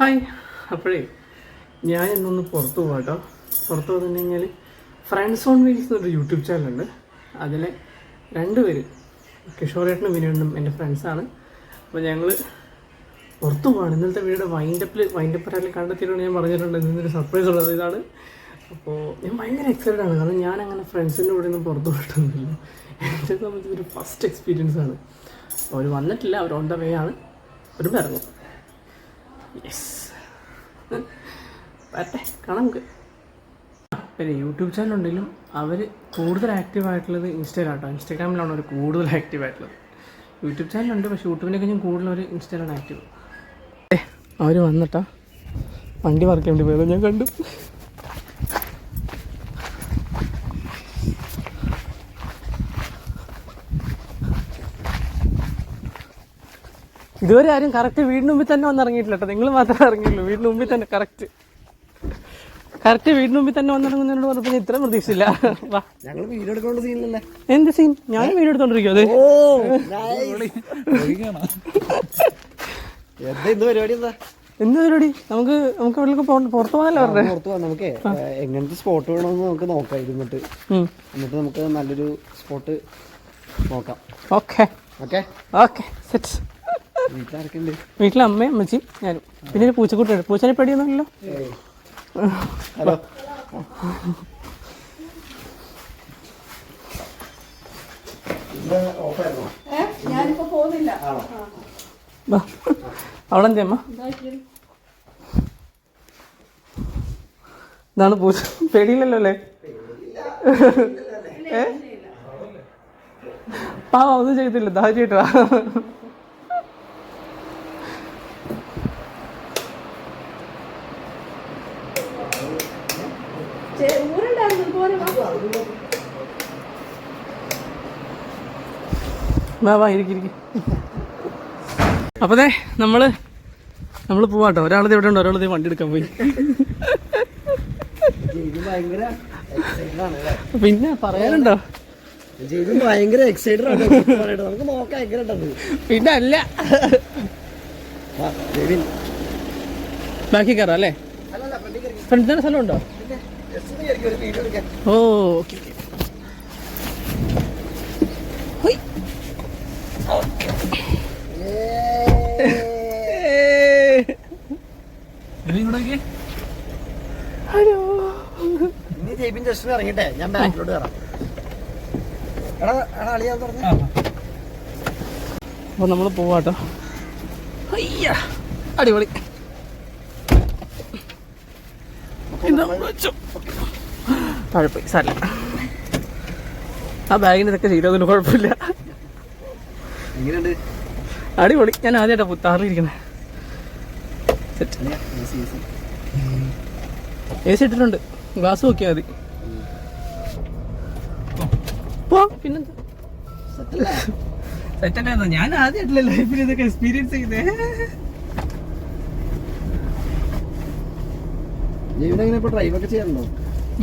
Hi. അപ്പോഴേ ഞാൻ ഇന്നൊന്ന് പുറത്ത് പോകാം കേട്ടോ പുറത്ത് പോകുന്നു കഴിഞ്ഞാൽ ഫ്രണ്ട്സ് ഓൺ വീൽസ് എന്നൊരു യൂട്യൂബ് ചാനലുണ്ട് അതിലെ രണ്ട് പേര് കിഷോറേട്ടനും വിനോദനും എന്റെ ഫ്രണ്ട്സാണ് അപ്പോൾ ഞങ്ങൾ പുറത്ത് പോവാണ്. ഇന്നലത്തെ വീട് വൈൻഡപ്പിൽ വൈൻഡപ്പ് ഒരാളിൽ കണ്ടെത്തിയിട്ടുണ്ട് ഞാൻ പറഞ്ഞിട്ടുണ്ട്. ഇന്നൊരു സർപ്രൈസ് ഉള്ളത് ഇതാണ്. അപ്പോൾ ഞാൻ ഭയങ്കര എക്സൈറ്റഡ് ആണ്. കാരണം ഞാൻ അങ്ങനെ ഫ്രണ്ട്സിന്റെ കൂടെ ഒന്നും പുറത്ത് പോയിട്ടൊന്നുമില്ല. എന്നെ സംബന്ധിച്ച് ഒരു ഫസ്റ്റ് എക്സ്പീരിയൻസ് ആണ്. അവർ വന്നിട്ടില്ല. അവർ ഓൺ ദ വേ ആണ്. ഒരു ഇറങ്ങും. യെസ് പറ്റേ കാണാം. പിന്നെ യൂട്യൂബ് ചാനൽ ഉണ്ടെങ്കിലും അവർ കൂടുതൽ ആക്റ്റീവ് ആയിട്ടുള്ളത് ഇൻസ്റ്റയിലാട്ടോ ഇൻസ്റ്റാഗ്രാമിലാണ് അവർ കൂടുതൽ ആക്റ്റീവ് ആയിട്ടുള്ളത്. യൂട്യൂബ് ചാനലുണ്ട് പക്ഷേ യൂട്യൂബിനൊക്കെ ഞാൻ കൂടുതൽ അവർ ഇൻസ്റ്റാഗ്രാം ആക്റ്റീവ് അവർ വന്നിട്ടാ വണ്ടി വർക്ക് ചെയ്യേണ്ടി പോയത്. ഞാൻ കണ്ടു. ഇതുവരെ ആരും കറക്റ്റ് വീടിന് മുമ്പിൽ തന്നെ വന്ന് ഇറങ്ങിയിട്ടില്ല കേട്ടോ നിങ്ങൾ മാത്രമേ ഇറങ്ങിയുള്ളൂ. വീടിന് മുമ്പിൽ തന്നെ കറക്റ്റ് കറക്റ്റ് വീടിന് മുമ്പിൽ തന്നെ വന്നിറങ്ങുന്നതിനോട് പറഞ്ഞപ്പോൾ ഇത്ര പ്രതീക്ഷയില്ല. വാ. ഞങ്ങൾ വീഡിയോ എടുക്കേണ്ട സീനിലല്ലേ എന്ത് സീൻ ഞാൻ വീഡിയോ എടുത്തോണ്ടിരിക്കും അത് എന്താ പരിപാടി എന്താ? എന്ത് പരിപാടി? നമുക്ക് നമുക്ക് എവിടെയൊക്കെ പുറത്ത് പോകാനല്ലേ പറഞ്ഞത് പുറത്ത് പോകാം. നമുക്ക് എങ്ങനത്തെ സ്പോട്ട് വേണമെന്ന് നമുക്ക് നോക്കാം ഇരുന്നിട്ട്. എന്നിട്ട് നമുക്ക് നല്ലൊരു സ്പോട്ട് നോക്കാം. ഓക്കെ ഓക്കെ ഓക്കെ സെറ്റ് വീട്ടിലെ അമ്മയും അമ്മച്ചിയും ഞാനും. പിന്നെ ഒരു പൂച്ചക്കുട്ടിയുണ്ട്. പൂച്ചനെ പേടിയൊന്നുമില്ലല്ലോ. ഹലോ. അവളെന്തേ അമ്മ? ഇതാണ് പൂച്ച. പേടിയില്ലല്ലോ അല്ലേ ഏ? പാവ ഒന്നും ചെയ്തില്ല ധൈര്യമായിട്ടാ. ഊരുണ്ടായിരുന്നു വാ. വാ ഇരിക്കും അപ്പതേ നമ്മൾ നമ്മൾ പോവാട്ടോ. ഒരാളത് ഇവിടെ ഉണ്ട് ഒരാളത് വണ്ടി എടുക്കാൻ പോയി. പിന്നെ പറയാനുണ്ടോ? ഭയങ്കര എക്സൈറ്റഡ് ആണ്. നമുക്ക് നോക്കാം പിന്നെ അല്ല. ബാക്കി കയറാം അല്ലേ ഫ്രണ്ട്സിന്റെ സ്ഥലം ഉണ്ടോ? ഫ്രണ്ടിന് ഹലോ. ഇനി ഇറങ്ങിട്ടെ. ഞാൻ ബാക്കിലോട്ട് കയറാം എടാ എടാ അളിയാ പറഞ്ഞു അപ്പോൾ നമ്മൾ പോവാട്ടോ. അയ്യ അടിപൊളി. താഴെ പോയി ആ ബാഗിന് ഇതൊക്കെ ചെയ്തതിന് കുഴപ്പമില്ല. എങ്ങനെയുണ്ട്? അടിപൊളി. ഞാൻ ആദ്യമായിട്ടാ easy. എ സി ഇട്ടിട്ടുണ്ട്. ഗ്ലാസ് നോക്കിയാൽ മതി. പിന്നെന്താ? അല്ലേ? ഞാൻ ആദ്യമായിട്ടില്ല ലൈഫിൽ ഇതൊക്കെ എക്സ്പീരിയൻസ് ചെയ്തേ.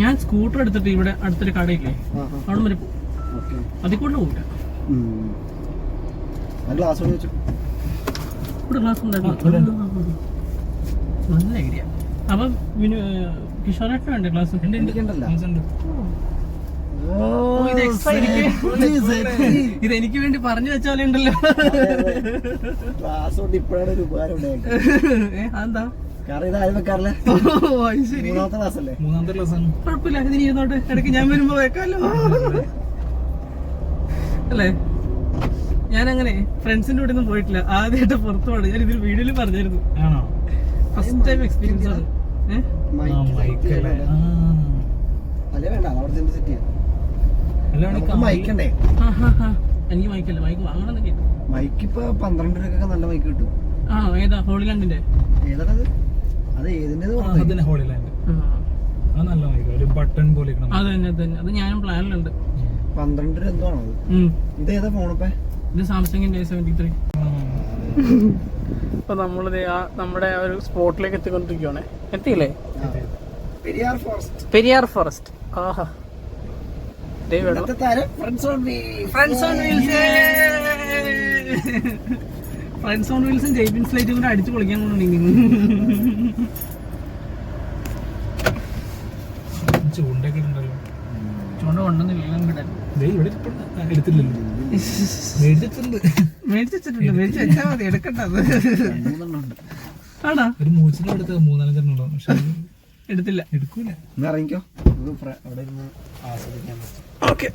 ഞാൻ സ്കൂട്ടർ എടുത്തിട്ട് ഇവിടെ അടുത്തൊരു കടയില്ലേ. അവിടെ വരെ പോകും. അതിൽ കൂടെ പോകില്ല ആ ഗ്ലാസ് കൊണ്ട് വെച്ചു. ഇവിടെ ക്ലാസ് ഉണ്ടായിരുന്നു നല്ല ഐഡിയ അപ്പം കിഷോറായിട്ട് വേണ്ടേ ക്ലാസ് എനിക്കുണ്ടല്ലോ ഇത് extra എനിക്ക് വേണ്ടി പറഞ്ഞു വെച്ചാലേ ഉണ്ടല്ലോ. ഗ്ലാസ് കൊണ്ട് ഇപ്പോഴാണ് ഒരു ഉപകാരം ഉണ്ടായത്. ശരി. മൂന്നാമത്തെ ക്ലാസ് അല്ലേ? മൂന്നാമത്തെ ക്ലാസ് ആണ്. കുഴപ്പമില്ല ഇതിന് ഇരുന്നോട്ട്. ഇടയ്ക്ക് ഞാൻ വരുമ്പോ വെക്കാലോ. അല്ലേ? ഞാൻ അങ്ങനെ ഫ്രണ്ട്സിന്റെ കൂടെ ഒന്നും പോയിട്ടില്ല. ആദ്യമായിട്ട് പുറത്തു പോകണം ഞാൻ ഇതിൽ വീഡിയോയിൽ പറഞ്ഞായിരുന്നു. ആണോ? ഫസ്റ്റ് ടൈം എക്സ്പീരിയൻസ് ആണ്. എനിക്ക് മൈക്കല്ല. മൈക്ക് വാങ്ങണമെന്നൊക്കെ മൈക്ക് ഇപ്പൊ പന്ത്രണ്ട് രൂപക്കൊക്കെ നല്ല മൈക്ക് കിട്ടും. ആ ഏതാ? ഹോളിലാൻഡിന്റെ ഏതാണത്? അത് ഏതിന്റെ അത് നല്ല മൈക്ക്. ഒരു ബട്ടൺ പോലെ ഇരിക്കണം. അത് തന്നെ അത് തന്നെ അത് ഞാനും പ്ലാനിലുണ്ട് പന്ത്രണ്ട് രൂപ എന്തോ ആണോ? ഇത് ഏതാ ഫോണിപ്പേ ഇത് സാംസങ്ങിന്റെ സെവന്റി ത്രീ ഇപ്പൊ നമ്മളിത് ആ നമ്മുടെ ആ ഒരു സ്പോട്ടിലേക്ക് എത്തിക്കൊണ്ടിരിക്കുവാണ്. എത്തിയില്ലേ? Periyar forest Aaha. Friends on friends on wheels friends on വീൽസും Jaibin ഫ്ലൈറ്റും കൂടെ അടിച്ചു പൊളിക്കാൻ കൊണ്ടുണ്ടെങ്കിൽ ചൂണ്ടൊക്കെ ഉണ്ടല്ലോ ചൂണ്ട കൊണ്ടുവന്നില്ല ഇവിടെ എടുത്തില്ലല്ലോ. മേടിച്ചിട്ടുണ്ട്. മേടിച്ചിട്ടുണ്ട്. മേടിച്ച് വെച്ചാൽ മതി. എടുക്കണ്ടത് മൂന്നെണ്ണം ഉണ്ട് ആണോ? ഒരു മൂന്നാലഞ്ചെണ്ണം ഉണ്ടാവും പക്ഷെ എടുത്തില്ല. എടുക്കൂല. ഇറങ്ങിക്കോ. അവിടെ ഇരുന്ന് ആസ്വദിക്കാൻ പറ്റും. ഓക്കെ.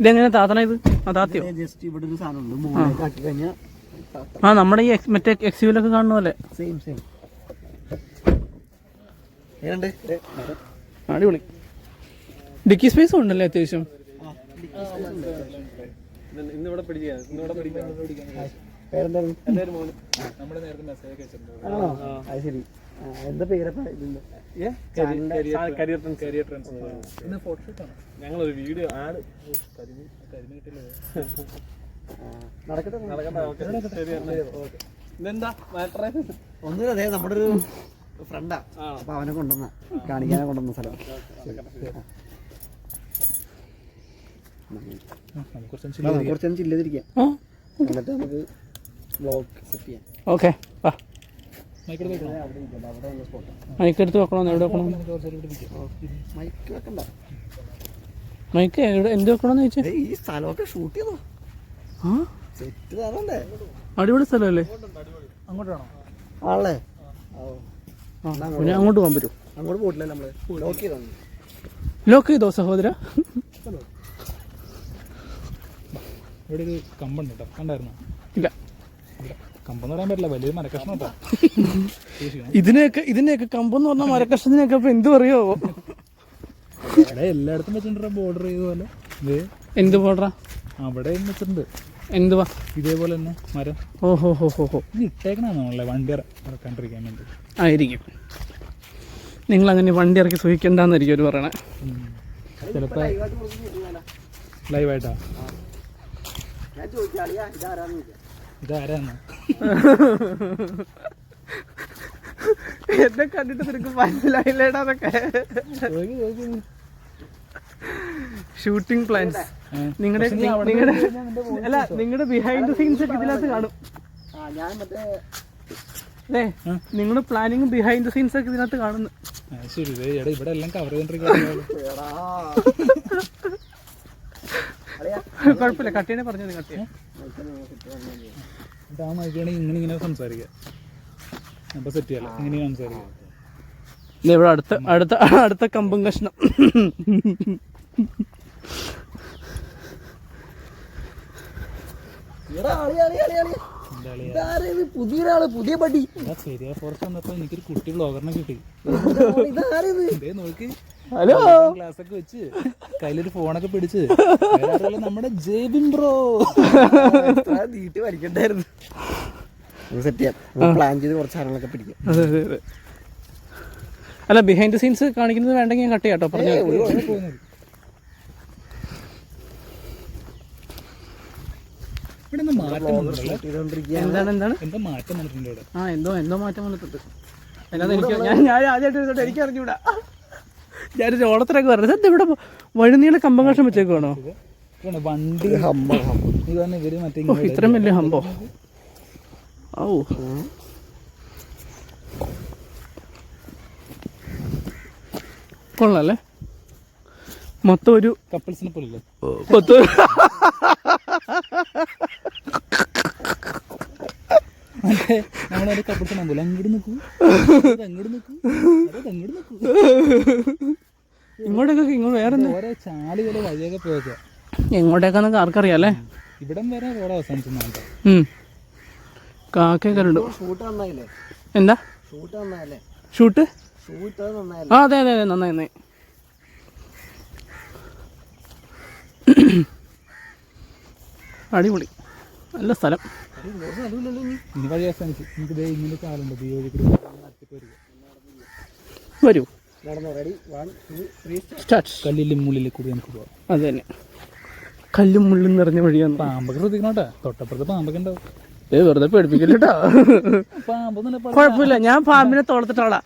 ഇതെങ്ങനെ താത്തണ ഇത്? ആ താത്തിയോ? ജസ്റ്റ് ഇവിടെ ഒരു സാധനം ഉണ്ട് മുകളിലേക്ക് ആക്കി കഴിഞ്ഞാൽ ആ നമ്മുടെ ഈ മറ്റേ എക്സിവിലൊക്കെ കാണുന്ന പോലെ സെയിം സെയിം അടിപൊളി. ഡിക്കി സ്പേസ് ഉണ്ടല്ലേ അത്യാവശ്യം? എന്താ അതെ നമ്മുടെ ഒരു ഫ്രണ്ടാ അപ്പൊ അവനെ കൊണ്ടുവന്ന കാണിക്കാനെ കൊണ്ടുവന്ന സ്ഥലം നമുക്ക് കുറച്ച് ആ, നമുക്ക് കുറച്ചൊന്നും ചില്ലതിരിക്കാം ആ എന്നിട്ട് നമുക്ക് ബ്ലോഗ് സെറ്റ് ചെയ്യാം. ഓക്കെ വാ. മൈക്ക് എടുത്ത് വെക്കണോ? എവിടെ വെക്കണം. മൈക്ക് വെക്കണ്ട. മൈക്ക് എവിടെ എന്ത് വെക്കണമെന്ന് ചോദിച്ചാൽ ഈ സ്ഥലമൊക്കെ ഷൂട്ട് ചെയ്തോ. ആ? സെറ്റ് തരണ്ടേ അടിപൊളി സ്ഥലമല്ലേ? അങ്ങോട്ടാണോ? ആളെ? പിന്നെ അങ്ങോട്ട് പോകാൻ പറ്റുമോ? അങ്ങോട്ട് പോയിട്ടില്ല നമ്മൾ. ലോക്ക് ചെയ്തോ? ലോക്ക് ചെയ്തോ സഹോദര? ഇവിടെ ഒരു കമ്പുണ്ട് കേട്ടോ കണ്ടായിരുന്നോ? ഇല്ല. കമ്പെന്ന് പറയാൻ പറ്റില്ല. വലിയൊരു മരക്കഷ്ണം കേട്ടോ. ഇതിനെയൊക്കെ ഇതിനെയൊക്കെ കമ്പെന്ന് പറഞ്ഞാൽ മരക്കഷ്ണത്തിനൊക്കെ ഇപ്പൊ എന്ത് പറയുമോ ഇവിടെ എല്ലായിടത്തും വെച്ചിട്ടുണ്ട് ബോർഡർ ചെയ്ത പോലെ എന്ത് ബോർഡറാ അവിടെ വെച്ചിട്ടുണ്ട്. എന്തുവാ? ഇതേപോലെ തന്നെ മരം. ഓഹോ ഹോ ഹോ ഹോ ഇത് ഇട്ടേക്കണല്ലേ വണ്ടി ഇറക്കാണ്ടിരിക്കാൻ വേണ്ടി. ആയിരിക്കും. നിങ്ങൾ അങ്ങനെ വണ്ടി ഇറക്കി സൂഹിക്കണ്ടെന്നായിരിക്കും അവർ പറയണേ. ചിലപ്പോ ലൈവായിട്ടാ ഇതാരാന്ന് എന്നെ കണ്ടിട്ട് നിനക്ക് മനസ്സിലായില്ലേടാ അതൊക്കെ? ഷൂട്ടിംഗ് പ്ലാൻസ് നിങ്ങളുടെ നിങ്ങളുടെ അല്ല നിങ്ങളുടെ ബിഹൈൻഡ് ദ സീൻസ് ഒക്കെ ഇതിനകത്ത് കാണും. ആ ഞാൻ മറ്റേ അല്ലേ നിങ്ങളുടെ പ്ലാനിങ്ങും ബിഹൈൻഡ് ദ സീൻസ് ഒക്കെ ഇതിനകത്ത് കാണുന്നു. ശരി ഇവിടെ എല്ലാം കവർ അളിയാ കുഴപ്പമില്ല. കട്ടിയാണ് പറഞ്ഞത് കട്ടിയെ. ആ മൈക്കാണെങ്കിൽ ഇങ്ങനെ ഇങ്ങനെ സംസാരിക്കുക അപ്പൊ സെറ്റ് ചെയ്യാലോ. ഇങ്ങനെ സംസാരിക്കുക ഇവിടെ അടുത്ത അടുത്ത അടുത്ത കമ്പും കഷ്ണം. എടാ അളിയാ അളിയാ അളിയാ അളിയാ. പുതിയൊരാൾ പുതിയ പടി. പെരിയ ഫോറസ്റ്റ് വന്നപ്പോ എനിക്കൊരു കുട്ടി ബ്ലോഗറിനെ കിട്ടി. നോക്കി. ഹലോ? ക്ലാസ് ഒക്കെ വെച്ച് കയ്യിലൊരു ഫോണൊക്കെ പിടിച്ച് നമ്മുടെ ജേബിൻ ബ്രോ. നീട്ടി വലിക്കണ്ടായിരുന്നു സെറ്റ് ചെയ്യാം. പ്ലാൻ ചെയ്ത് കുറച്ച് സാധനങ്ങളൊക്കെ പിടിക്കാം. അതെ അതെ അതെ. അല്ല ബിഹൈൻഡ് ദ സീൻസ് കാണിക്കുന്നത് വേണ്ടെങ്കിൽ ഞാൻ കട്ട് ചെയ്യാട്ടോ പറഞ്ഞു ഇവിടെ എന്താ മാറ്റം വന്നിട്ടുണ്ടല്ലേ? എന്താണ് എന്താണ്? എന്താ മാറ്റം വന്നിട്ടുണ്ട് ഇവിടെ? ആ എന്തോ എന്തോ മാറ്റം വന്നിട്ടുണ്ട്. എനിക്ക് ഞാൻ ഞാൻ ആദ്യമായിട്ട് ഇരുന്നിട്ട് എനിക്ക് അറിഞ്ഞൂടാ. ഞാനൊരു ഓണത്തിനൊക്കെ പറഞ്ഞത്. എന്താ ഇവിടെ വഴുനീള കമ്പം കഷം വെച്ചേക്കുവാണോ? ഇതാണ് വണ്ടി. ഹമ്മ ഹമ്മ ഇതാണ് ഇവർ മറ്റേ ഓ ഇത്രയും വലിയ ഹമ്പോ? ഓ കൊള്ളാല്ലേ? മൊത്തം ഒരു കപ്പിൾസിനെ പോലെ മൊത്തം നമ്മളൊരു കപ്പിട്ട് നമ്പൂല അങ്ങോട്ട് നിൽക്കൂ അങ്ങോട്ട് നിൽക്കൂ അത് അങ്ങോട്ട് നിൽക്കൂ ഇങ്ങോട്ടൊക്കെ ഇങ്ങോട്ട് വേറെ ഓരോ ചാലി പോലെ വഴിയൊക്കെ പോയേക്കുക എങ്ങോട്ടേക്കാന്നൊക്കെ ആർക്കറിയാം അല്ലേ? ഇവിടം വരെ റോഡ് അവസാനിച്ചു. കാക്കയൊക്കെ ഉണ്ട്. ഷൂട്ട് നന്നായില്ലേ എന്താ? ഷൂട്ട് നന്നായല്ലേ ഷൂട്ട്? ഷൂട്ട് നന്നായല്ലേ? ആ അതെ അതെ അതെ നന്നായി നന്നായി. അടിപൊളി. നല്ല സ്ഥലം. ഇനി വഴി അവസാനിച്ചു എനിക്ക് ദേ ഇങ്ങനെ കാലുണ്ട് ഈ വഴി കൂടി അടുത്തേക്ക് വരിക വരൂ. നടന്നോ ready one two three start. കല്ലിലും മുള്ളിലും കൂടി നമുക്ക് പോവാം. അത് തന്നെ കല്ലും മുള്ളും നിറഞ്ഞ വഴിയാണ്. പാമ്പൊക്കെ ശ്രദ്ധിക്കണോട്ടെ? തൊട്ടപ്പുറത്ത് പാമ്പൊക്കെ ഉണ്ടാവും. ഏ വെറുതെ പേടിപ്പിക്കില്ലട്ടോ. കുഴപ്പമില്ല ഞാൻ പാമ്പിനെ തോളത്തിട്ടോളാം.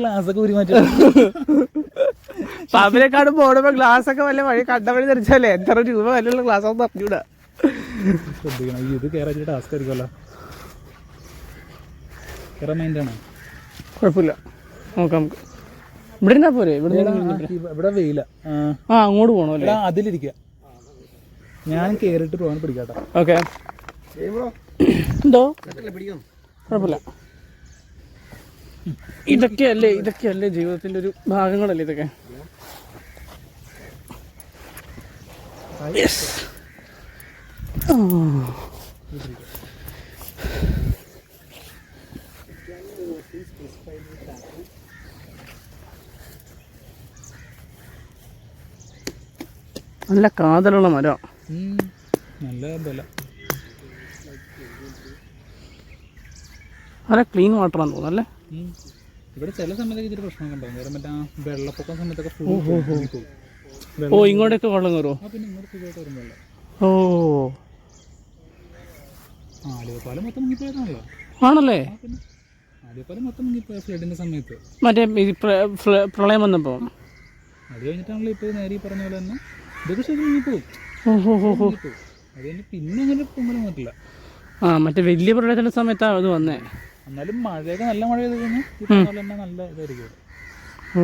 ഗ്ലാസ് ഒക്കെ മാറ്റി പോടുമ്പോ ഗ്ലാസ് ഒക്കെ വല്ല വഴി കണ്ട വഴി ധരിച്ചാലേ? എത്ര രൂപ വല്ല ഗ്ലാസ് ഒന്നും അറിഞ്ഞൂടാ ശ്രദ്ധിക്കണം. ഈ ഇത് കയറാൻ ടാസ്ക് ആയിരിക്കുമല്ലോ. കയറാൻ മൈൻഡാണോ കുഴപ്പമില്ല. നോക്കാം നമുക്ക്. ഇവിടെ ഇരുന്നാ പോരെ ഇവിടെ ഇവിടെ വെയില. ആ അങ്ങോട്ട് പോകണോ അല്ലേ? അതിലിരിക്കുക ഞാൻ കേറിട്ട് പോകാൻ പിടിക്കാട്ടോ. ഓക്കെ. എന്തോ? കുഴപ്പമില്ല. ഇതൊക്കെയല്ലേ ഇതൊക്കെയല്ലേ ജീവിതത്തിന്റെ ഒരു ഭാഗങ്ങളല്ലേ ഇതൊക്കെ? Yes. നല്ല കാതലുള്ള മരം. നല്ല ബല. നല്ല ക്ലീൻ വാട്ടറാന്ന് തോന്നുന്നു അല്ലേ? ഇവിടെ ചില സമയത്തൊക്കെ ഇച്ചിരി പ്രശ്നമൊക്കെ ഉണ്ടാവും. നേരം മറ്റേ വെള്ളപ്പൊക്കം സമയത്തൊക്കെ ഓ ഇങ്ങോട്ടേക്ക് വെള്ളം കയറുമോ ഓ. ആലുവപ്പാലം മൊത്തം മുങ്ങിപ്പോയതാണല്ലോ. ആണല്ലേ? ആ പിന്നെ ആലുവപ്പാലം മൊത്തം മുങ്ങിപ്പോയ ഫ്ലഡിന്റെ സമയത്ത്. മറ്റേ പ്ര- പ്രളയം വന്നപ്പോ? അത് കഴിഞ്ഞിട്ടാണല്ലോ ഇപ്പോൾ നേരെ ഈ പറഞ്ഞ പോലെ തന്നെ ഇതൊക്കെ ശരി മുങ്ങിപ്പോവും. ഓ ഹോ ഹോ ഹോ. മുങ്ങിപ്പോവും. അത് കഴിഞ്ഞ് പിന്നെ അങ്ങനെ പൊങ്ങലും വന്നിട്ടില്ല. ആ മറ്റേ വലിയ പ്രളയത്തിന്റെ സമയത്താ അത് വന്നേ. എന്നാലും മഴയൊക്കെ നല്ല മഴ ചെയ്ത് കഴിഞ്ഞാൽ ഈ പറഞ്ഞ പോലെ തന്നെ നല്ല ഇതായിരിക്കും. ഇവിടെ. ഓ.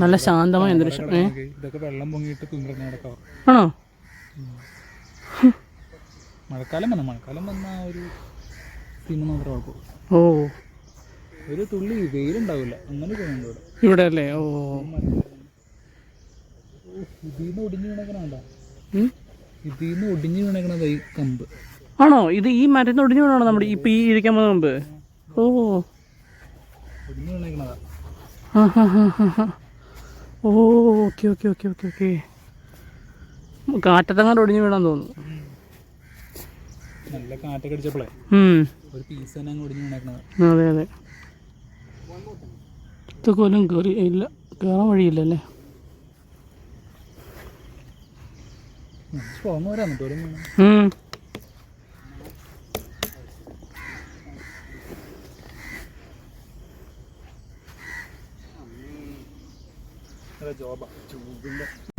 നല്ല ശാന്തമായ അന്തരീക്ഷം ഇതൊക്കെ വെള്ളം പൊങ്ങിയിട്ട് കുന്നിറങ്ങി നടക്കാം. ആണോ? മഴക്കാലം വന്ന മഴക്കാലം വന്ന ഒരു സിനിമ ഓ. ഒരു തുള്ളി വെയിലുണ്ടാവില്ല അങ്ങനെ ഇവിടെ. ഇവിടെ അല്ലേ? ഓ ഇതിന്ന് ഒടിഞ്ഞു വീണേക്കണ? ഇതിന്ന് ഒടിഞ്ഞു വീണേക്കണത് ഈ കമ്പ്. ആണോ? ഇത് ഈ മരുന്ന് ഒടിഞ്ഞു വീണാണോ നമ്മുടെ ഇപ്പൊ ഈ ഇരിക്കാൻ പോകുന്ന മുമ്പ് ഓ. ഒടിഞ്ഞു ആ ഹാ ഹാ ഹാ ഹാ ഓ okay okay okay okay okay. കാറ്റത്തങ്ങാണ്ട് ഒടിഞ്ഞു വീണാൻ തോന്നുന്നു. നല്ല കാറ്റൊക്കെ ഒരു പീസ് തന്നെ അങ്ങ് ഒടിഞ്ഞു വീണേക്കണത്. അതെ അതെ. ഇത് കൊല്ലം കയറി ഇല്ല കയറാൻ വഴിയില്ലല്ലേ സ്ട്രോങ് വരാൻ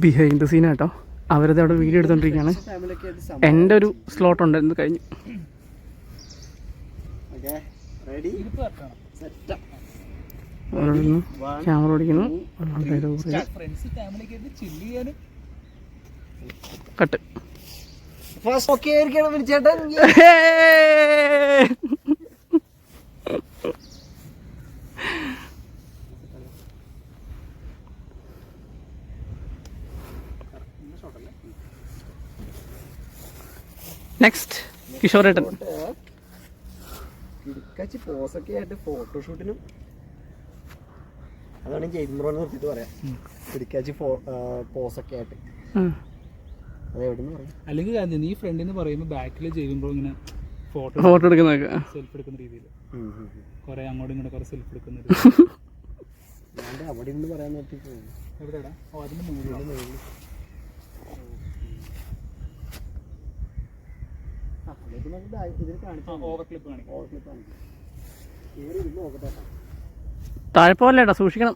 ബിഹൈൻഡ് ദ സീൻ ആട്ടോ അവരത് അവിടെ വീഡിയോ എടുത്തോണ്ടിരിക്കുകയാണ് എന്റെ ഒരു സ്ലോട്ട് ഉണ്ടായിരുന്നു കഴിഞ്ഞു. ഓക്കെ റെഡി ഇരിപ്പ് കറക്റ്റാണ് സെറ്റ് ഒരാളിരുന്നു ക്യാമറ ഓടിക്കുന്നു. കട്ട് ഫസ്റ്റ് ഓക്കെ ആയിരിക്കണം വിളിച്ചേട്ടൻ. നെക്സ്റ്റ് കിഷോറേട്ടൻ ഇടുക്കച്ചി പോസൊക്കെ ആയിട്ട് ഫോട്ടോഷൂട്ടിനും അതാണ് ജെയ്മറോ നിർത്തിയിട്ട് പറയാം. ഇടുക്കാച്ചി പോസൊക്കെ ആയിട്ട്. അല്ലെങ്കിൽ നീ ഫ്രണ്ടിൽ നിന്ന് പറയുമ്പോൾ ബാക്കിൽ ചെയ്യുമ്പോൾ ഇങ്ങനെ ഫോട്ടോ ഫോട്ടോ എടുക്കുന്നതൊക്കെ. സെൽഫ് എടുക്കുന്ന രീതിയിൽ. കുറെ അങ്ങോട്ടും ഇങ്ങോട്ടും കുറെ സെൽഫ് എടുക്കുന്ന ഞാൻ അവിടെ നിന്ന് പറയാൻ നോക്കി എവിടെയാടാ? ഓ അതിന്റെ മുകളിൽ ഇതിൽ കാണിച്ചു ഓവർ ക്ലിപ്പ് കാണിക്കും ഓവർ ക്ലിപ്പ് കാണിക്കും കയറി ഇരുന്ന് നോക്കട്ടെ കേട്ടോ. താഴെപ്പോല്ലേട്ടാ സൂക്ഷിക്കണം.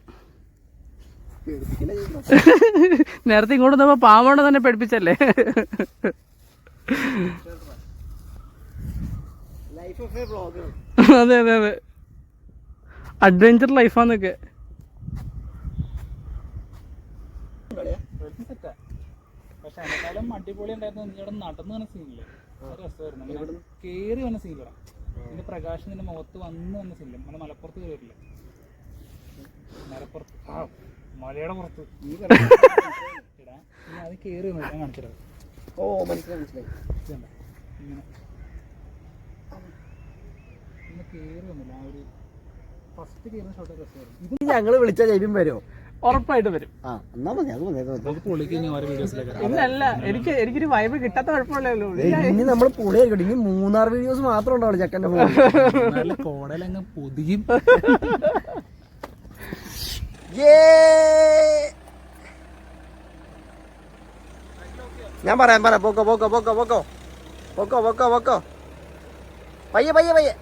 നേരത്തെ ഇങ്ങോട്ട് വന്നപ്പോ പാമ്പോണ്ട് തന്നെ പഠിപ്പിച്ചല്ലേ ലൈഫ് ഓഫ് എ ബ്ലോഗർ അതെ അതെ അതെ. അഡ്വഞ്ചർ ലൈഫാന്നൊക്കെ പക്ഷെ എന്തായാലും അടിപൊളി ഉണ്ടായിരുന്നു നീ അവിടെ നടന്നു സീനില്ലേ രസമായിരുന്നു അങ്ങനെ കേറി വന്ന സീനിലാണ് ഇതിന്റെ പ്രകാശം നിന്റെ മുഖത്ത് വന്ന് വന്ന സീനില്ല നമ്മുടെ മലപ്പുറത്ത് കയറില്ല മലപ്പുറത്ത്. ആ മലയുടെ പുറത്ത്. നീ എടാ നീ അത് കേറി വന്നു ഞാൻ കാണിച്ചത് ഓ മനസ്സിലായി മനസ്സിലായി. ഇതുണ്ട. ഇങ്ങനെ. ഇങ്ങനെ കേറി വന്നില്ല. ആ ഒരു ഫസ്റ്റ് കയറുന്ന ഷോട്ട് രസമായിരുന്നു. ഇത് ഞങ്ങൾ വിളിച്ച ജൈവം വരുമോ ഉറപ്പായിട്ട് വരും. ഇല്ലല്ല എനിക്ക് എനിക്കൊരു വൈബ് കിട്ടാത്ത കുഴപ്പമില്ലല്ലോ ഇനി നമ്മൾ പുളിയായിരിക്കും ഇനി മൂന്നാർ വീഡിയോസ് മാത്രം ഉണ്ടാവുള്ളൂ ചെക്കന്റെ പൊതിയും. ഞാൻ പറയാം പറയാം. പോക്കോ പോക്കോ പോക്കോ പോക്കോ പോക്കോ പോക്കോ പോക്കോ. പയ്യെ പയ്യെ പയ്യെ.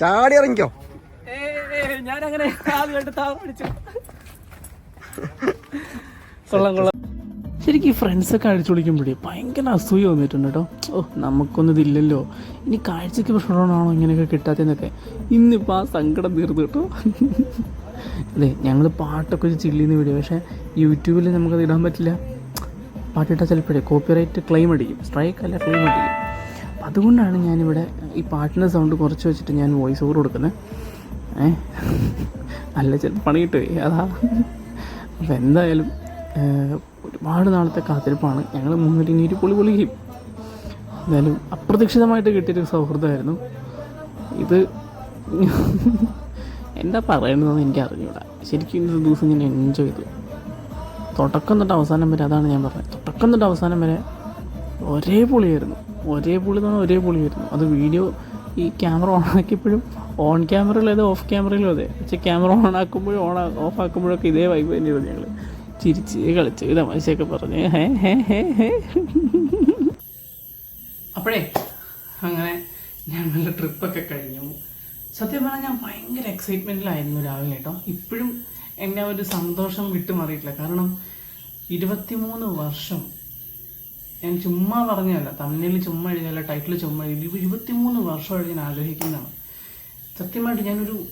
ചാടി ഇറങ്ങിക്കോ. ഞാനങ്ങനെ ആദ്യമായിട്ട് കൊള്ളാം കൊള്ളാം. ശരിക്കും ഈ ഫ്രണ്ട്സൊക്കെ അടിച്ചു വിളിക്കുമ്പോഴേ ഭയങ്കര അസൂയ വന്നിട്ടുണ്ട് കേട്ടോ. ഓ നമുക്കൊന്നും ഇതില്ലല്ലോ. ഇനി കാഴ്ചയ്ക്ക് പ്രശ്നമാണോ ഇങ്ങനെയൊക്കെ കിട്ടാത്തതെന്നൊക്കെ ഇന്നിപ്പോൾ ആ സങ്കടം തീർന്നു കേട്ടോ. അതെ ഞങ്ങൾ പാട്ടൊക്കെ ഒരു ചില്ലിന്ന് വിടും. പക്ഷേ യൂട്യൂബിൽ നമുക്കത് ഇടാൻ പറ്റില്ല. പാട്ടിട്ടാൽ ചിലപ്പോഴേ കോപ്പിറൈറ്റ് ക്ലെയിം അടിക്കും. സ്ട്രൈക്ക് അല്ല ക്ലെയിം അടിക്കും. അതുകൊണ്ടാണ് ഞാനിവിടെ ഈ പാട്ടിന്റെ സൗണ്ട് കുറച്ച് വെച്ചിട്ട് ഞാൻ വോയിസ് ഓവർ കൊടുക്കുന്നത്. ഏ? നല്ല ചിലപ്പോൾ പണി കിട്ടുമേ അതാ. അപ്പം എന്തായാലും ഒരുപാട് നാളത്തെ കാത്തിരിപ്പാണ്. ഞങ്ങൾ മുന്നിട്ട് ഇനി ഒരു പൊളി പൊളിയും എന്തായാലും അപ്രതീക്ഷിതമായിട്ട് കിട്ടിയൊരു സൗഹൃദമായിരുന്നു. ഇത് എന്താ പറയണതെന്ന് എനിക്ക് അറിഞ്ഞൂടാ ശരിക്കും ഇന്നത്തെ ദിവസം ഞാൻ എൻജോയ് ചെയ്തു. തുടക്കം തൊട്ട് അവസാനം വരെ അതാണ് ഞാൻ പറഞ്ഞത്. തുടക്കം തൊട്ട് അവസാനം വരെ ഒരേ പൊളിയായിരുന്നു. ഒരേ പുള്ളി തന്നെ ഒരേ പുള്ളി വരുന്നു. അത് വീഡിയോ ഈ ക്യാമറ ഓൺ ആക്കിയപ്പോഴും ഓൺ ക്യാമറയിലും അതെ ഓഫ് ക്യാമറയിലും അതെ. പക്ഷേ ക്യാമറ ഓൺ ആക്കുമ്പോഴും ഓൺ ഓഫ് ആക്കുമ്പോഴൊക്കെ ഇതേ വൈബ് തന്നെയാണ് ഞങ്ങൾ ചിരിച്ച് കളിച്ച് തമാശയൊക്കെ പറഞ്ഞ് ഹേ ഹേ ഹേ ഹേ. അപ്പോഴേ അങ്ങനെ ഞങ്ങളുടെ ട്രിപ്പൊക്കെ കഴിഞ്ഞു. സത്യം പറഞ്ഞാൽ ഞാൻ ഭയങ്കര എക്സൈറ്റ്മെന്റിലായിരുന്നു രാവിലെ കേട്ടോ. ഇപ്പോഴും ആ ഒരു സന്തോഷം വിട്ടുമാറിയിട്ടില്ല. കാരണം ഇരുപത്തിമൂന്ന് വർഷം ഞാൻ ചുമ്മാ പറഞ്ഞതല്ല. തമ്മിൽ ചുമ്മാ എഴുതിയല്ല ടൈറ്റിൽ ചുമ്മാ എഴുതി. ഇരുപത്തിമൂന്ന് വർഷമായിട്ട് ഞാൻ ആഗ്രഹിക്കുന്നതാണ് സത്യമായിട്ട് ഞാനൊരു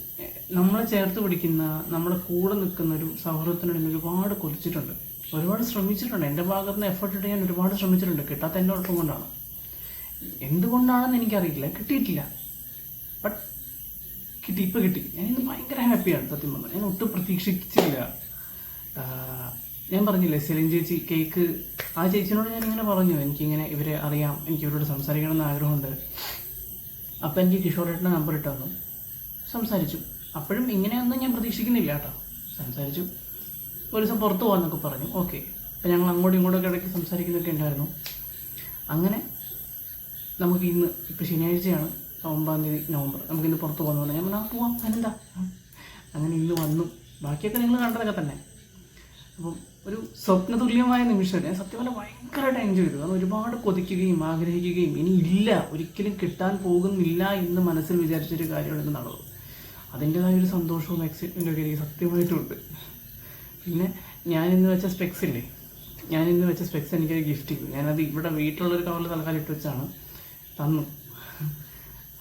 നമ്മളെ ചേർത്ത് പിടിക്കുന്ന നമ്മുടെ കൂടെ നിൽക്കുന്ന ഒരു സൗഹൃദത്തിനോട് ഞാൻ ഒരുപാട് കൊതിച്ചിട്ടുണ്ട്. ഒരുപാട് ശ്രമിച്ചിട്ടുണ്ട്. എന്റെ ഭാഗത്ത് നിന്ന് എഫേർട്ട് ഇട്ട് ഞാൻ ഒരുപാട് ശ്രമിച്ചിട്ടുണ്ട്. കിട്ടാത്ത എന്റെ കുഴപ്പം കൊണ്ടാണ്. എന്തുകൊണ്ടാണെന്ന് എനിക്കറിയില്ല. കിട്ടിയിട്ടില്ല. ബട്ട് കിട്ടി ഇപ്പം കിട്ടി. ഞാൻ ഇന്ന് ഭയങ്കര ഹാപ്പിയാണ് സത്യം പറഞ്ഞാൽ. ഞാൻ ഒട്ടും പ്രതീക്ഷിച്ചില്ല. ഞാൻ പറഞ്ഞില്ലേ സെലിൻ ചേച്ചി കേക്ക് ആ ചേച്ചിനോട് ഞാൻ ഇങ്ങനെ പറഞ്ഞു. എനിക്കിങ്ങനെ ഇവരെ അറിയാം എനിക്ക് ഇവരോട് സംസാരിക്കണം എന്ന് ആഗ്രഹമുണ്ട്. അപ്പം എനിക്ക് കിഷോറേട്ടന്റെ നമ്പർ ഇട്ടായിരുന്നു സംസാരിച്ചു. അപ്പോഴും ഇങ്ങനെയൊന്നും ഞാൻ പ്രതീക്ഷിക്കുന്നില്ല കേട്ടോ. സംസാരിച്ചു. ഒരു ദിവസം പുറത്ത് പോകാമെന്നൊക്കെ പറഞ്ഞു. ഓക്കെ അപ്പം ഞങ്ങൾ അങ്ങോട്ടും ഇങ്ങോട്ടൊക്കെ ഇടയ്ക്ക് സംസാരിക്കുന്നൊക്കെ ഉണ്ടായിരുന്നു. അങ്ങനെ നമുക്ക് ഇന്ന് ഇപ്പോൾ ശനിയാഴ്ചയാണ്. ഒമ്പതാം തീയതി നവംബർ. നമുക്കിന്ന് പുറത്ത് പോകുന്ന പറഞ്ഞാൽ ഞാൻ പറഞ്ഞാൽ പോവാം. അതിനെന്താ? അങ്ങനെ ഇന്ന് വന്നു. ബാക്കിയൊക്കെ നിങ്ങൾ കണ്ടതൊക്കെ തന്നെ. അപ്പം ഒരു സ്വപ്നതുല്യമായ നിമിഷം ഞാൻ സത്യം പറഞ്ഞാൽ ഭയങ്കരമായിട്ട് എൻജോയ് ചെയ്തു. കാരണം ഒരുപാട് കൊതിക്കുകയും ആഗ്രഹിക്കുകയും ഇനി ഇല്ല ഒരിക്കലും കിട്ടാൻ പോകുന്നില്ല എന്ന് മനസ്സിൽ വിചാരിച്ചൊരു കാര്യമാണ് നടന്നത്. അതിന്റെതായ ഒരു സന്തോഷവും എക്സൈറ്റ്മെന്റും ഒക്കെ എനിക്ക് സത്യമായിട്ടുണ്ട്. പിന്നെ ഞാൻ ഇന്ന് വെച്ച സ്പെക്സ് ഇല്ലേ? ഞാൻ ഇന്ന് വെച്ച സ്പെക്സ് എനിക്കൊരു ഗിഫ്റ്റ് ചെയ്തു. ഞാനത് ഇവിടെ വീട്ടിലുള്ളൊരു കവറിൽ തൽക്കാലം ഇട്ട് വെച്ചാണ്. തന്നു.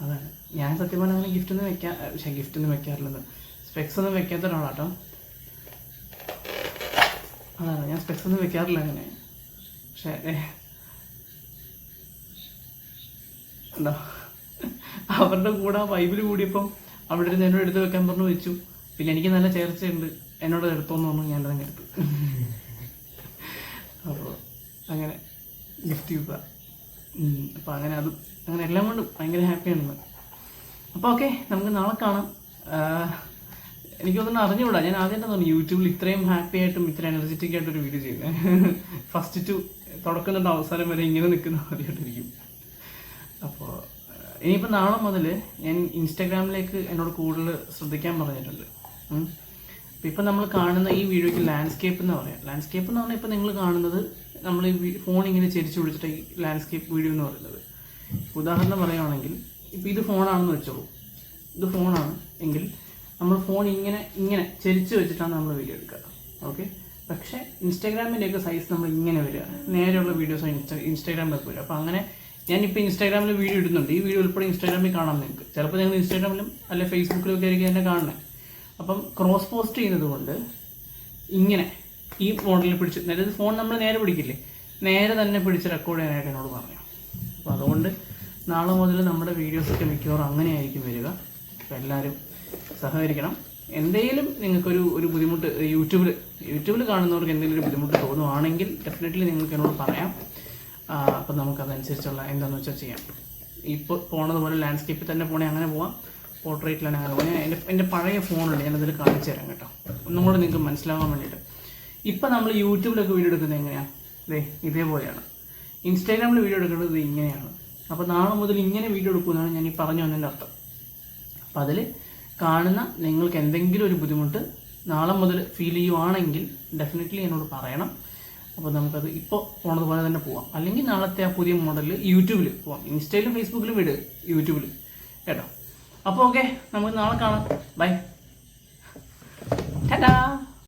അതാണ്. ഞാൻ സത്യം പറഞ്ഞാൽ അങ്ങനെ ഗിഫ്റ്റ് ഒന്നും വെക്കാൻ പക്ഷേ ഗിഫ്റ്റ് ഒന്നും വെക്കാറില്ലെന്ന്. സ്പെക്സ് ഒന്നും വെക്കാത്ത ഒരാളാട്ടോ. അതാണ് ഞാൻ സ്പെക്സ് ഒന്നും വെക്കാറില്ല അങ്ങനെ. പക്ഷേ എന്താ അവരുടെ കൂടെ ആ വൈബിൽ കൂടിയപ്പം അവിടെ ഇരുന്ന് എന്നോട് എടുത്ത് വെക്കാൻ പറഞ്ഞു വെച്ചു. പിന്നെ എനിക്ക് നല്ല ചേർച്ചയുണ്ട്. എന്നോട് എടുത്തോന്ന് പറഞ്ഞു ഞാൻ അങ്ങനെ എടുത്തു. അപ്പോൾ അങ്ങനെ ഗിഫ്റ്റ് ചെയ്യുക അപ്പോൾ അങ്ങനെ അതും അങ്ങനെ എല്ലാം കൊണ്ടും ഭയങ്കര ഹാപ്പിയാണ് അപ്പോൾ ഓക്കെ നമുക്ക് നാളെ കാണാം. ആഹ് തോന്നുന്നു അറിഞ്ഞുകൂടാ. ഞാൻ ആദ്യം തോന്നുന്നു യൂട്യൂബിൽ ഇത്രയും ഹാപ്പി ആയിട്ടും ഇത്ര എനർജറ്റിക് ആയിട്ട് ഒരു വീഡിയോ ചെയ്യുന്നത് ഫസ്റ്റ് ടു തുടക്കം തൊട്ട് അവസാനം വരെ ഇങ്ങനെ നിൽക്കുന്ന ആദ്യമായിട്ടിരിക്കും. അപ്പോൾ ഇനിയിപ്പോൾ നാളെ മുതൽ ഞാൻ ഇൻസ്റ്റാഗ്രാമിലേക്ക് എന്നോട് കൂടുതൽ ശ്രദ്ധിക്കാൻ പറഞ്ഞിട്ടുണ്ട്. അപ്പം ഇപ്പം നമ്മൾ കാണുന്ന ഈ വീഡിയോയ്ക്ക് ലാൻഡ്സ്കേപ്പ് എന്ന് പറയാം. ലാൻഡ്സ്കേപ്പ് എന്ന് പറഞ്ഞാൽ ഇപ്പം നിങ്ങൾ കാണുന്നത് നമ്മൾ ഈ ഫോൺ ഇങ്ങനെ ചെരിച്ചു പിടിച്ചിട്ട് ഈ ലാൻഡ്സ്കേപ്പ് വീഡിയോ എന്ന് പറയുന്നത്. ഉദാഹരണം പറയുകയാണെങ്കിൽ ഇപ്പോൾ ഇത് ഫോണാണെന്ന് വെച്ചോളൂ. ഇത് ഫോണാണ് എങ്കിൽ നമ്മൾ ഫോൺ ഇങ്ങനെ ഇങ്ങനെ ചരിച്ച് വെച്ചിട്ടാണ് നമ്മൾ വീഡിയോ എടുക്കുക. ഓക്കെ പക്ഷേ ഇൻസ്റ്റാഗ്രാമിന്റെയൊക്കെ സൈസ് നമ്മൾ ഇങ്ങനെ വരിക. നേരെയുള്ള വീഡിയോസ് ഇൻസ്റ്റാ ഇൻസ്റ്റാഗ്രാമിലൊക്കെ വരിക. അപ്പോൾ അങ്ങനെ ഞാനിപ്പോൾ ഇൻസ്റ്റാഗ്രാമിൽ വീഡിയോ ഇടുന്നുണ്ട്. ഈ വീഡിയോ ഉൾപ്പെടെ ഇൻസ്റ്റാഗ്രാമിൽ കാണാം നിങ്ങൾക്ക്. ചിലപ്പോൾ നിങ്ങൾ ഇൻസ്റ്റാഗ്രാമിലും അല്ലെ ഫേസ്ബുക്കിലും ഒക്കെ ആയിരിക്കും എന്നെ കാണുന്നത് അപ്പം ക്രോസ് പോസ്റ്റ് ചെയ്യുന്നത് കൊണ്ട് ഇങ്ങനെ ഈ മോഡലിൽ പിടിച്ച് അതായത് ഫോൺ നമ്മൾ നേരെ പിടിക്കില്ലേ? നേരെ തന്നെ പിടിച്ച് റെക്കോർഡ് ചെയ്യാനായിട്ട് എന്നോട് പറഞ്ഞു. അപ്പോൾ അതുകൊണ്ട് നാളെ മുതൽ നമ്മുടെ വീഡിയോസൊക്കെ മിക്കവാറും അങ്ങനെയായിരിക്കും വരിക. അപ്പോൾ എല്ലാവരും സഹകരിക്കണം. എന്തെങ്കിലും നിങ്ങൾക്കൊരു ഒരു ബുദ്ധിമുട്ട് യൂട്യൂബിൽ യൂട്യൂബിൽ കാണുന്നവർക്ക് എന്തെങ്കിലും ഒരു ബുദ്ധിമുട്ട് തോന്നുവാണെങ്കിൽ ഡെഫിനറ്റ്ലി നിങ്ങൾക്ക് എന്നോട് പറയാം. അപ്പം നമുക്കതനുസരിച്ചുള്ള എന്താണെന്ന് വെച്ചാൽ ചെയ്യാം. ഇപ്പോൾ പോണതുപോലെ ലാൻഡ്സ്കേപ്പിൽ തന്നെ പോകണേ അങ്ങനെ പോവാം. പോർട്രേറ്റിലാണ് അങ്ങനെ പോകാം എന്റെ എന്റെ പഴയ ഫോണുണ്ട് ഞാനതിൽ കാണിച്ചു തരാം കേട്ടോ. ഒന്നും കൂടെ നിങ്ങൾക്ക് മനസ്സിലാവാൻ വേണ്ടിയിട്ട്. ഇപ്പം നമ്മൾ യൂട്യൂബിലൊക്കെ വീഡിയോ എടുക്കുന്നത് എങ്ങനെയാണ് ദേ ഇതേപോലെയാണ്. ഇൻസ്റ്റാഗ്രാമിൽ വീഡിയോ എടുക്കുന്നത് ഇങ്ങനെയാണ്. അപ്പോൾ നാളെ മുതൽ ഇങ്ങനെ വീഡിയോ എടുക്കുമെന്നാണ് ഞാൻ ഈ പറഞ്ഞു വന്നതിന്റെ അർത്ഥം. അപ്പോൾ അതിൽ കാണുന്ന നിങ്ങൾക്ക് എന്തെങ്കിലും ഒരു ബുദ്ധിമുട്ട് നാളെ മുതൽ ഫീൽ ചെയ്യുവാണെങ്കിൽ ഡെഫിനറ്റ്ലി എന്നോട് പറയണം. അപ്പോൾ നമുക്കത് ഇപ്പോൾ പോണതുപോലെ തന്നെ പോവാം. അല്ലെങ്കിൽ നാളത്തെ ആ പുതിയ മോഡൽ യൂട്യൂബിൽ പോവാം. ഇൻസ്റ്റയിലും ഫേസ്ബുക്കിലും വിട് യൂട്യൂബിൽ കേട്ടോ? അപ്പോൾ ഓക്കെ നമുക്ക് നാളെ കാണാം. ബൈ ടാ